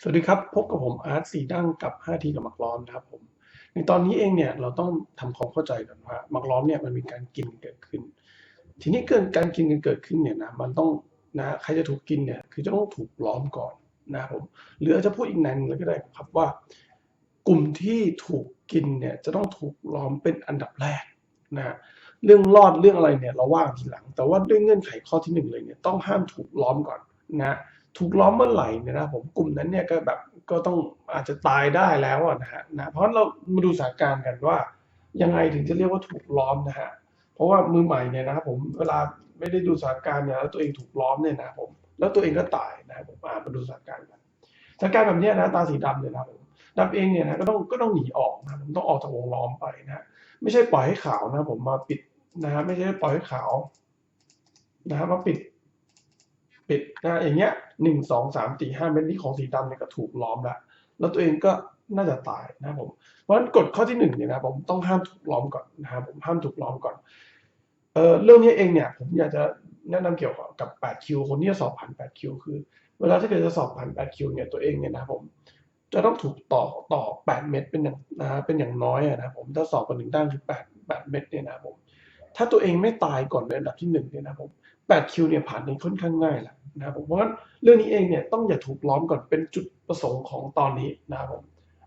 สวัสดีครับ พบกับผมอาร์ตสีดั้งกับ 5 ทีกับหมักล้อมนะครับผม ในตอนนี้เองเนี่ยเราต้องทำความเข้าใจก่อนว่าหมักล้อมเนี่ยมันมีการกินเกิดขึ้น ทีนี้เกิดการกินกันเกิดขึ้นเนี่ยนะมันต้องนะใครจะถูกกินเนี่ยคือจะต้องถูกล้อมก่อนนะครับผมหรือจะพูดอีกในหนึงเลยก็ได้ครับว่ากลุ่มที่ถูกกินเนี่ยจะต้องถูกล้อมเป็นอันดับแรกนะเรื่องรอดเรื่องอะไรเนี่ยเราว่ากันทีหลัง แต่ว่าด้วยเงื่อนไขข้อที่หนึ่งเลยเนี่ยต้องห้ามถูกล้อมก่อนนะ ถูกล้อมเมื่อไหร่เนี่ยนะผมกลุ่มนั้นเนี่ยก็แบบก็ต้องอาจจะตายได้แล้วนะฮะนะเพราะเรามาดูสถานการณ์กันว่า ยังไงถึงจะเรียกว่าถูกล้อมนะฮะเพราะว่ามือใหม่เนี่ยนะครับผมเวลาไม่ได้ดูสถานการณ์เนี่ยแล้วตัวเองถูกล้อมเนี่ยนะผมแล้วตัวเองก็ตายนะผมอ่ามาดูสถานการณ์กันสถานการณ์แบบนี้นะตาสีดำเนี่ยนะผมดับเองเนี่ยนะก็ต้องก็ต้องหนีออกนะผมต้องออกจากวงล้อมไปนะไม่ใช่ปล่อยให้ขาวนะผมมาปิดนะฮะไม่ใช่ปล่อยให้ขาวนะฮะมาปิด ปิดนะอย่างเงี้ยหนึ่งสองสามสี่ห้าเม็ดนี้ของสีดำเนี่ยก็ถูกล้อมแล้วแล้วตัวเองก็น่าจะตายนะครับผมเพราะฉะนั้นกฎข้อที่หนึ่งเนี่ยนะผมต้องห้ามถูกล้อมก่อนนะครับผมห้ามถูกล้อมก่อนเออเรื่องนี้เองเนี่ยผมอยากจะแนะนำเกี่ยวกับ8คิวคนที่จะสอบผ่าน8คิวคือ เวลาที่เกิดจะสอบผ่าน8คิวเนี่ยตัวเองเนี่ยนะครับผมจะต้องถูกต่อต่อ 8 เม็ดเป็นอย่างนะเป็นอย่างน้อยนะผมถ้าสอบกันหนึ่งด้านคือ 8 8 เม็ดเนี่ยนะผมถ้าตัวเองไม่ตายก่อนในอันดับที่หนึ่งเนี่ยนะผม 8คิวเนี่ยผ่านได้ค่อนข้างง่ายแหละนะครับผมเพราะฉะนั้นเรื่องนี้เองเนี่ยต้องอย่าถูกล้อมก่อนเป็นจุดประสงค์ของตอนนี้นะครับผม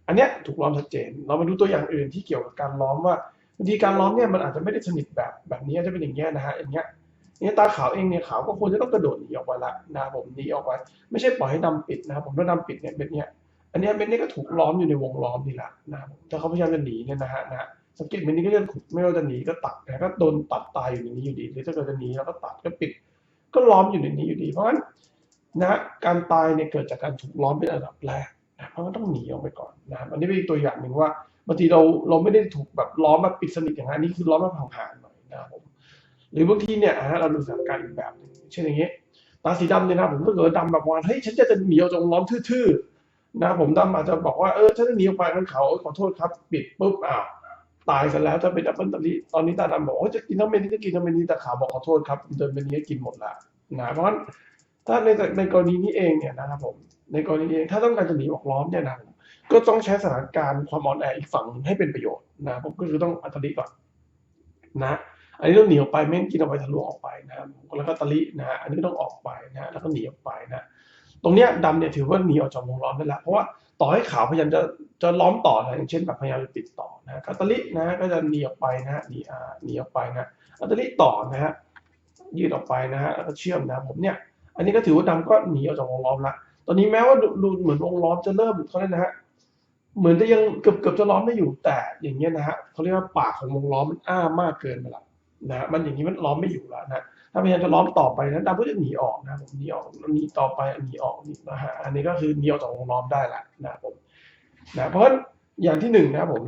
อันเนี้ยถูกล้อมชัดเจน เรามาดูตัวอย่างอื่นที่เกี่ยวกับการล้อมว่าบางทีการล้อมเนี่ยมันอาจจะไม่ได้สนิทแบบแบบนี้จะเป็นอย่างเงี้ยนะฮะอย่างเงี้ยอย่างเงี้ยตาขาวเองเนี่ยขาวก็ควรจะต้องกระโดดหนีออกไปละนะครับผมหนีออกไปไม่ใช่ปล่อยให้ดำปิดนะครับผมถ้าดำปิดเนี่ยเป็นเนี้ยอันเนี้ยเม็ดนี้ก็ถูกล้อมอยู่ในวงล้อมนี่แหละนะครับถ้าเขาพยายามจะหนีเนี่ยนะฮะนะฮะ สังเกตเม็ดนี้ก็จะถูกไม่ว่าจะหนีก็ตัดแต่ก็โดนตัดตายอยู่ในนี้อยู่ดีหรือถ้าเกิดจะหนีแล้วก็ตัดก็ปิด ก็ล้อมอยู่ในนี้อยู่ดี เพราะฉะนั้นนะฮะการตายเนี่ยเกิดจากการถูกล้อมเป็นอันดับแรกนะเพราะงั้นต้องหนีออกไปก่อนนะอันนี้เป็นตัวอย่างหนึ่งว่าบางทีเราเราไม่ได้ถูกแบบล้อมแบบปิดสนิทอย่างนั้นอันนี้คือล้อมแบบห่างๆหน่อยนะครับผมหรือบางทีเนี่ยอะฮะเราดูสถานการณ์อีกแบบหนึงเช่นอย่างนี้ยตาสีดำเนี่ยนะผมถ้าเกิดดำแบบว่าเฮ้ยฉันจะจะหนีออกจากวงล้อมทื่อๆนะผมดำอาจจะบอกว่าเออฉันจะหนีออกไปนั้นเขาเขอโทษครับ ปิดปุ๊บอ้าว ตายซะแล้วจะเป็นดับเบิลตอนนี้ตอนนี้ตาดำบอกว่าจะกินทั้งเมนนี้จะกินทั้งเมนนี้แต่ขาวบอกขอโทษครับเดินเมนนี้กินหมดละนะเพราะฉะนั้นถ้าในในกรณีนี้เองเนี่ยนะครับผมในกรณีนี้เองถ้าต้องการจะหนีออกล้อมเนี่ยนะก็ต้องใช้สถานการณ์ความอ่อนแออีกฝั่งให้เป็นประโยชน์นะผมก็คือต้องอัตลิก่อนนะอันนี้ต้องหนีออกไปไม่นกินเอาไปทะลุออกไปนะแล้วก็ตะลินะฮะอันนี้ต้องออกไปนะฮะแล้วก็หนีออกไปนะตรงเนี้ยดำเนี่ยถือว่าหนีออกจากวงล้อมได้แล้วเพราะว่า ต่อให้ขาวพยายามจะจะล้อมต่อนะอย่างเช่นแบบพยายามจะปิดต่อนะคาตาลินะก็จะหนีออกไปนะฮะหนีอ่าหนีออกไปนะอัตาลิต่อนะฮะยืดออกไปนะฮะแล้วก็เชื่อมนะผมเนี่ย อันนี้ก็ถือว่าดำก็หนีออกจากวงล้อมละตอนนี้แม้ว่าดูดูเหมือนวงล้อมจะเริ่มเขาเรียกนะฮะเหมือนจะยังเกือบเกือบจะล้อมได้อยู่แต่อย่างเงี้ยนะฮะเขาเรียกว่าปากของวงล้อมมันอ้ามากเกินไปละ นะมันอย่างนี้มันล้อมไม่อยู่แล้วนะถ้าพยายามจะล้อมต่อไปนะดำก็จะหนีออกนะผมหนีออกหนีต่อไปหนีออกนี่นะฮะอันนี้ก็คือหนีออกจากวงล้อมได้แหละนะผมนะเพราะฉะนั้นอย่างที่หนึ่งนะผม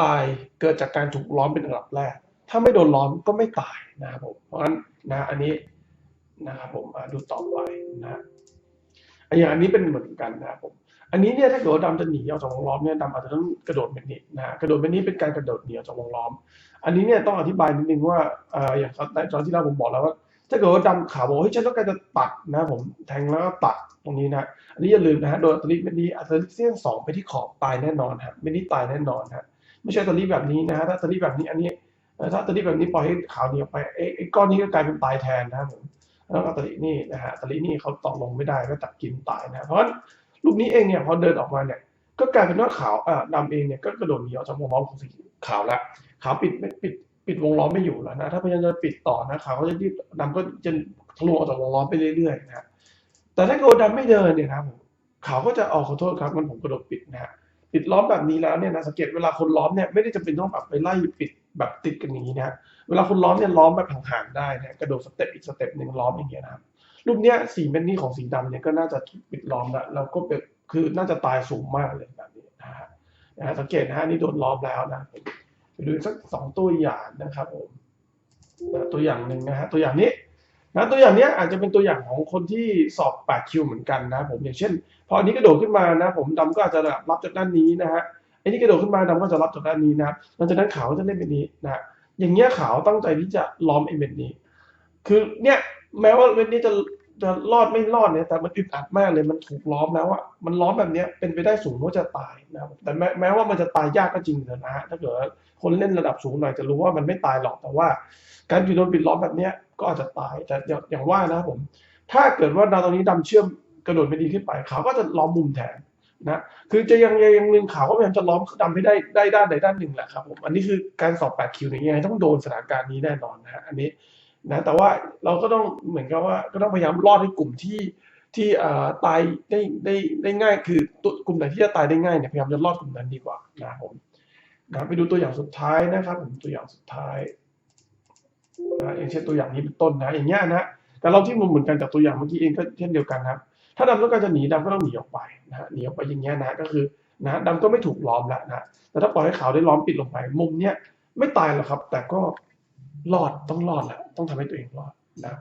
ตายเกิดจากการถูกล้อมเป็นอันดับแรก ถ้าไม่โดนล้อมก็ไม่ตายนะครับผมเพราะฉะนั้นนะอันนี้นะครับผมดูต่อไปนะอันอย่างอันนี้เป็นเหมือนกันนะครับผมอันนี้เนี่ยถ้าเกิดดำจะหนีออกจากวงล้อมเนี่ยดำอาจจะต้องกระโดดเป็นนี้นะฮะกระโดดเป็นนี้เป็นการกระโดดหนีออกจากวงล้อม อันนี้เนี่ยต้องอธิบายนิดนึงว่าเอ่ออย่างตอนที่เราผมบอกแล้วว่า ถ้าเกิดว่าดำขาวบอกเฮ้ยฉันต้องการจะตัดนะผมแทงแล้วก็ตัดตรงนี้นะอันนี้อย่าลืมนะฮะโดนอัตลิเม็ดนี้อัตลิเส้นสองไปที่ขอบตายแน่นอนฮะเม็ดนี้ตายแน่นอนฮะไม่ใช่อัตลิแบบนี้นะฮะถ้าอัตลิแบบนี้อันนี้ถ้าอัตลิแบบนี้ปล่อยให้ขาวเหนียวไปไอ้ไอ้ก้อนนี้ก็กลายเป็นตายแทนนะผมแล้วอัตลินี่นะฮะอัตลินี่เขาตอกลงไม่ได้ก็ตัดกินตายนะเพราะฉะนั้นลูกนี้เองเนี่ยพอเดินออกมาเนี่ยก็กลายเป็นว่าขาวอ่าดำเองเนี่ยก็กระโดดหนีออกจากวงล้อมของสีขาวแล้ว ขาปิดไม่ปิดปิดวงล้อมไม่อยู่แล้วนะ ถ้าพยายามจะปิดต่อนะขาก็จะยืดดำก็จะทะลุออกจากวงล้อมไปเรื่อยๆนะแต่ถ้าเกิดดำไม่เดินเนี่ยนะผมขาก็จะออกขอโทษครับมันผมกระโดดปิดนะฮะปิดล้อมแบบนี้แล้วเนี่ยนะสังเกตเวลาคนล้อมเนี่ยไม่ได้จำเป็นต้องแบบไปไล่ปิดแบบติดกันอย่างนี้นะเวลาคนล้อมเนี่ยล้อมแบบห่างๆได้นะกระโดดสเต็ปอีกสเต็ปหนึ่งล้อมอย่างเงี้ยนะครับรูปเนี้ยสีเม็ดนี้ของสีดำเนี่ยก็น่าจะปิดล้อมแล้วแล้วก็เป็นคือน่าจะตายสูงมากเลยแบบนี้นะฮะสังเกตนะฮะนี่โดนล้อมแล้วนะ ดูสักสองตัวอย่างนะครับผมตัวอย่างหนึ่งนะฮะตัวอย่างนี้นะตัวอย่างเนี้ยอาจจะเป็นตัวอย่างของคนที่สอบ8คิวเหมือนกันนะผมอย่างเช่น พออันนี้กระโดดขึ้นมานะ ผมดำก็อาจจะรับจากด้านนี้นะฮะไอ้นี่กระโดดขึ้นมาดำก็จะรับจากด้านนี้นะครับหลังจากนั้นขาวจะเล่นแบบนี้นะฮะอย่างเงี้ยขาวตั้งใจที่จะล้อมไอ้เม็ดนี้ คือเนี่ยแม้ว่าเม็ดนี้จะ จะรอดไม่รอดเนี่ยแต่มันอึดอัดมากเลยมันถูกล้อมแล้วอะมันล้อมแบบเนี้ยเป็นไปได้สูงว่าจะตายนะครับแต่แม้แม้ว่ามันจะตายยากก็จริงเถอะนะฮะถ้าเกิดคนเล่นระดับสูงหน่อยจะรู้ว่ามันไม่ตายหรอกแต่ว่า การอยู่โดนปิดล้อมแบบเนี้ยก็อาจจะตายแต่อย่างอย่างว่านะผม ถ้าเกิดว่าดาวตรงนี้ดำเชื่อมกระโดดไม่ดีขึ้นไปเขาก็จะล้อมมุมแทนนะคือจะยังยังหนึ่งขาวก็พยายามจะล้อมดำให้ได้ได้ด้านใดด้านหนึ่งแหละครับผมอันนี้คือการสอบ8คิวเนี่ยยังไงต้องโดนสถานการณ์นี้แน่นอนนะฮะอันนี้ นะแต่ว่าเราก็ต้องเหมือนกับว่าก็ต้องพยายามรอดให้กลุ่มที่ที่ตายได้ได้ได้ง่าย คือกลุ่มไหนที่จะตายได้ง่ายเนี่ยพยายามจะรอดกลุ่มนั้นดีกว่านะผมนะไปดูตัวอย่างสุดท้ายนะครับผมตัวอย่างสุดท้ายนะอย่างเช่นตัวอย่างนี้เป็นต้นนะอย่างเงี้ยนะแต่เราที่มุมเหมือนกันจากตัวอย่างเมื่อกี้เองก็เช่นเดียวกันครับ ถ้าดำต้องการจะหนีดำก็ต้องหนีออกไปนะฮะหนีออกไปอย่างเงี้ยนะก็คือนะดำก็ไม่ถูกล้อมแล้วนะแต่ถ้าปล่อยให้ขาวได้ล้อมปิดลงไปมุมเนี้ยไม่ตายหรอกครับ แต่ก็ รอดต้องรอดแหละต้องทำให้ตัวเองรอดนะ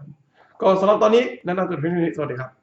ก็สำหรับตอนนี้แนะนำตัวเพียงเท่านี้สวัสดีครับ